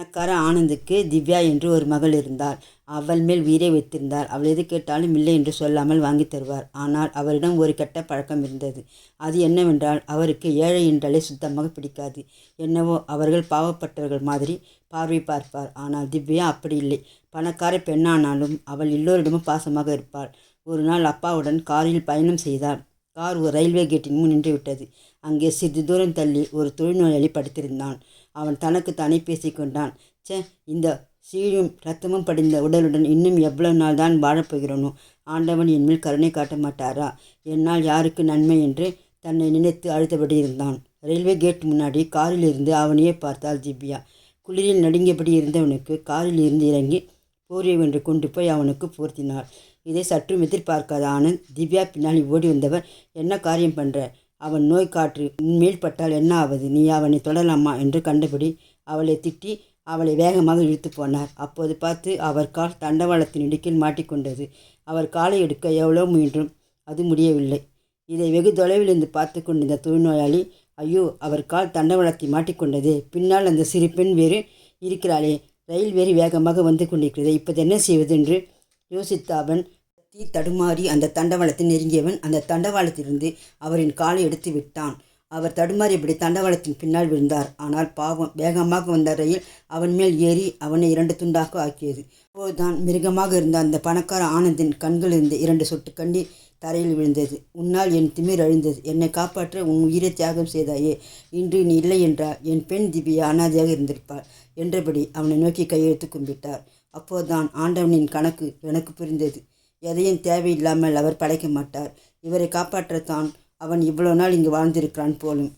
பணக்கார ஆனந்துக்கு திவ்யா என்று ஒரு மகள் இருந்தாள். அவள் மேல் உயிரை வைத்திருந்தார் அவள் எது கேட்டாலும் இல்லை என்று சொல்லாமல் வாங்கித் தருவார். ஆனால் அவரிடம் ஒரு கெட்ட பழக்கம் இருந்தது. அது என்னவென்றால் அவருக்கு ஏழை என்றாலே சுத்தமாக பிடிக்காது. என்னவோ அவர்கள் பாவப்பட்டவர்கள் மாதிரி பார்வை பார்ப்பார். ஆனால் திவ்யா அப்படி இல்லை. பணக்கார பெண்ணானாலும் அவள் எல்லோரிடமும் பாசமாக இருப்பாள். ஒரு நாள் அப்பாவுடன் காரில் பயணம் செய்தாள். கார் ஒரு ரயில்வே கேட்டின் முன் நின்றுவிட்டது அங்கே சிறிது தூரம் தள்ளி ஒரு தொழில்நோயாளி படுத்திருந்தான். அவன் தனக்கு தானே பேசிக்கொண்டான் ச்சே இந்த சீழும் ரத்தமும் படிந்த உடலுடன் இன்னும் எவ்வளவு நாள் தான் வாழப்போகிறோனோ ஆண்டவன் என் மேல் கருணை காட்ட மாட்டாரா? என்னால் யாருக்கு நன்மை என்று தன்னை நினைத்து அழுத்தபடி இருந்தான். ரயில்வே கேட் முன்னாடி காரில் இருந்து அவனையே பார்த்தாள் திவ்யா. குளிரில் நடுங்கியபடி இருந்தவனுக்கு காரில் இருந்து இறங்கி போர்வை ஒன்று கொண்டு போய் அவனுக்கு போர்த்தினாள் இதை சற்றும் எதிர்பார்க்காத ஆனந்த் திவ்யா பின்னாடி ஓடி வந்தவர் என்ன காரியம் பண்ணுற அவன் நோய் காற்று உன்மேல் பட்டால் என்ன ஆவது? நீ அவனை தொடலாமா? என்று கண்டபடி அவளை திட்டி அவளை வேகமாக இழுத்து போனார். அப்போது பார்த்து அவர் கால் தண்டவாளத்தின் இடுக்கில் மாட்டிக்கொண்டது. அவர் காலை எடுக்க எவ்வளோ முயன்றும் அது முடியவில்லை. இதை வெகு தொலைவில் இருந்து பார்த்து கொண்டிருந்த தொழில்நோயாளி ஐயோ அவர் கால் தண்டவாளத்தை மாட்டிக்கொண்டதே. பின்னால் அந்த சிறு பெண் வேறு இருக்கிறாளே. ரயில் வேறு வேகமாக வந்து கொண்டிருக்கிறது. இப்போது என்ன செய்வது என்று யோசித்த அவன் தீ தடுமாறி அந்த தண்டவாளத்தை நெருங்கியவன் அந்த தண்டவாளத்திலிருந்து அவரின் காலை எடுத்து விட்டான். அவர் தடுமாறியபடி தண்டவாளத்தின் பின்னால் விழுந்தார். ஆனால் பாவம் வேகமாக வந்த ரயில் அவன் மேல் ஏறி அவனை இரண்டு துண்டாக ஆக்கியது. அப்போதுதான் மிருகமாக இருந்த அந்த பணக்கார ஆனந்தின் கண்களிலிருந்து இரண்டு சொட்டு கண்ணீர் தரையில் விழுந்தது. உன்னால் என் திமிர் அழிந்தது. என்னை காப்பாற்ற உன் உயிரை தியாகம் செய்தாயே. இன்று நீ இல்லை என்றால் என் பெண் திவ்யா அனாதையாக இருந்திருப்பாள் என்றபடி அவனை நோக்கி கையெழுத்து கும்பிட்டார். அப்போதுதான் ஆண்டவனின் கணக்கு எனக்கு புரிந்தது. எதையும் தேவையில்லாமல் அவர் படைக்க மாட்டார். இவரை காப்பாற்றத்தான் அவன் இவ்வளோ நாள் இங்கு வாழ்ந்திருக்கிறான் போலும்.